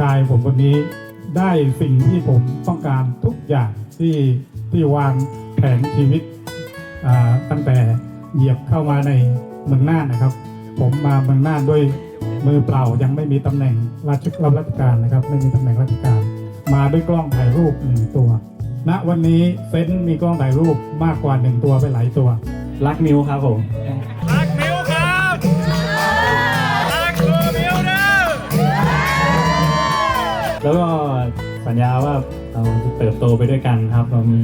ชายผมคนนี้ได้สิ่งที่ผมต้องการทุกอย่างที่ที่วางแผนชีวิตตั้งแต่เหยียบเข้ามาในเมืองน่านนะครับ ผมมาเมืองน่านด้วยมือเปล่ายังไม่มีตำแหน่งราชรับราชการนะครับ ไม่มีตำแหน่งราชการ มาด้วยกล้องถ่ายรูปหนึ่งตัว ณวันนี้เซนต์มีกล้องถ่ายรูปมากกว่าหนึ่งตัวไปหลายตัวรักมิวครับผม แล้วก็สัญญาว่าเราจะเติบโตไปด้วยกันครับ เรามี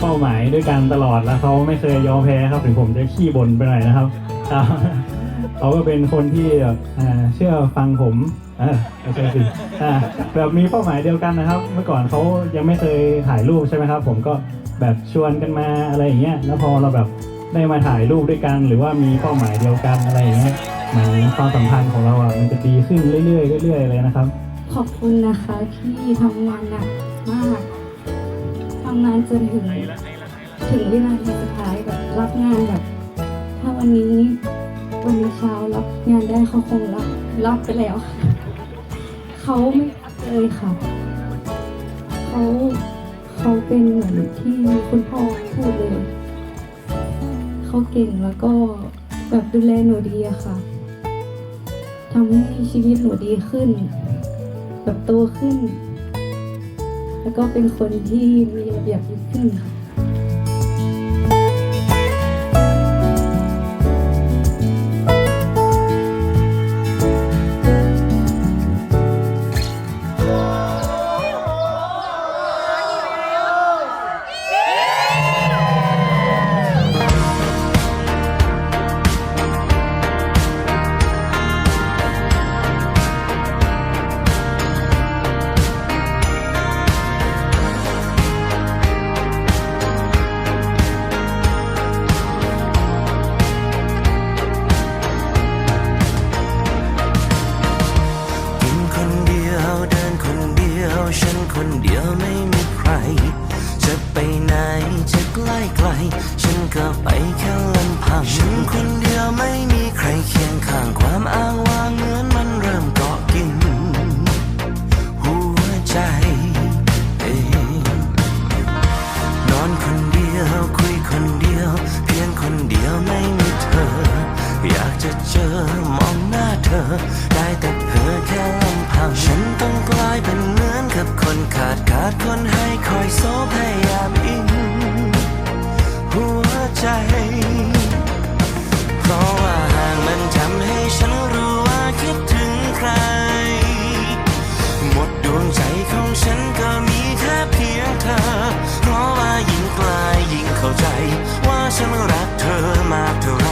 เป้าหมายด้วยกันตลอดแล้วเขาไม่เคยยอมแพ้ครับถึงผมจะขี้บ่นไปหน่อยนะครับเขาก็เป็นคนที่เชื่อฟังผมไม่ใช่สิแบบมีเป้าหมายเดียวกันนะครับ เมื่อก่อนเขายังไม่เคยถ่ายรูปใช่ไหมครับ ผมก็แบบชวนกันมาอะไรอย่างเงี้ยแล้วพอเราแบบได้มาถ่ายรูปด้วยกัน หรือว่ามีเป้าหมายเดียวกันอะไรอย่างเงี้ยเหมือนความสัมพันธ์ของเราอะมันจะดีขึ้นเรื่อยๆเรื่อยๆเลยนะครับ ขอบคุณนะคะที่ทำงานหนักมากทำงานจนถึง ถึงวินาทีสุดท้ายแบบรับงานแบบ ถ้าวันนี้วันนี้เช้ารับงานได้เขาคงรับรับไปแล้วเขาไม่รับเลยค่ะเขาเขาเป็นเหมือนที่คุณพ่อพูดเลยเขาเก่งแล้วก็แบบดูแลหนูดีอะค่ะทำให้ชีวิตหนูดีขึ้น ติบโตขึ้น แล้วก็เป็นคนที่มีระเบียบยิ่งขึ้นค่ะ คนเดียวไม่มีใคร จะไปไหนจะใกล้ไกล ฉันก็ไปแค่ลำพังฉันคนเดียวไม่มีใครเคียงข้างความอ้างว้างเหมือนมันเริ่มเกาะกิน หัวใจเองนอนคนเดียวคุยคนเดียว เพียงคนเดียวไม่มีเธอ อยากจะเจอมองหน้าเธอ ได้แต่เพ้อแค่ลำพัง ขาดขาดคนให้คอยโซพยายามอิงหัวใจ เพราะว่าห่างมันทำให้ฉันรู้ว่าคิดถึงใคร หมดดวงใจของฉันก็มีแค่เพียงเธอ เพราะว่ายิ่งไกลยิ่งเข้าใจ ว่าฉันรักเธอมากเท่าไร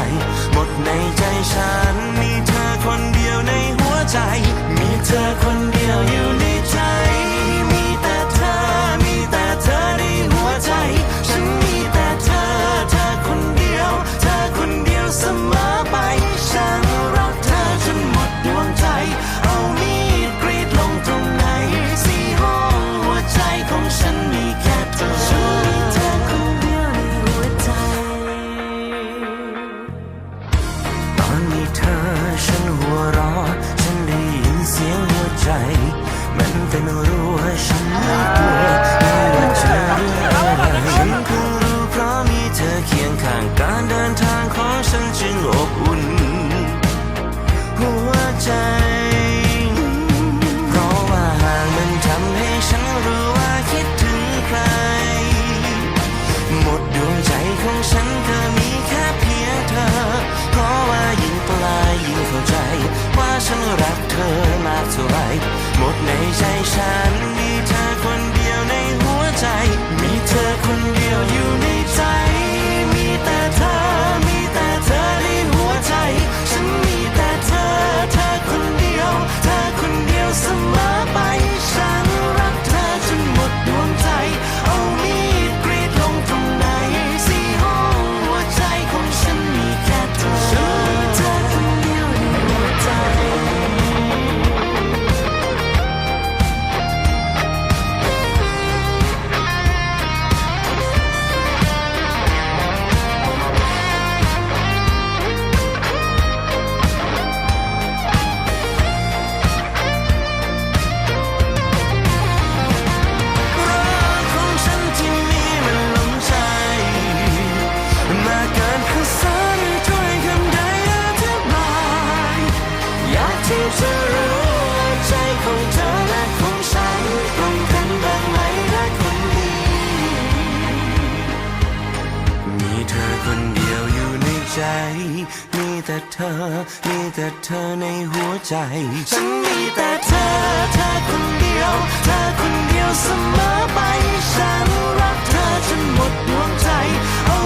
หมดในใจฉัน ใจ มันเป็นรู้ให้ฉัน ใจะรู้ใจของเธอและของฉันตรงกันบ้างไหมรักคนดีมีเธอคนเดียวอยู่ในใจ มีแต่เธอ มีแต่เธอในหัวใจ ฉันมีแต่เธอ เธอคนเดียว เธอคนเดียวเสมอไป ฉันรักเธอจนหมดดวงใจ เอา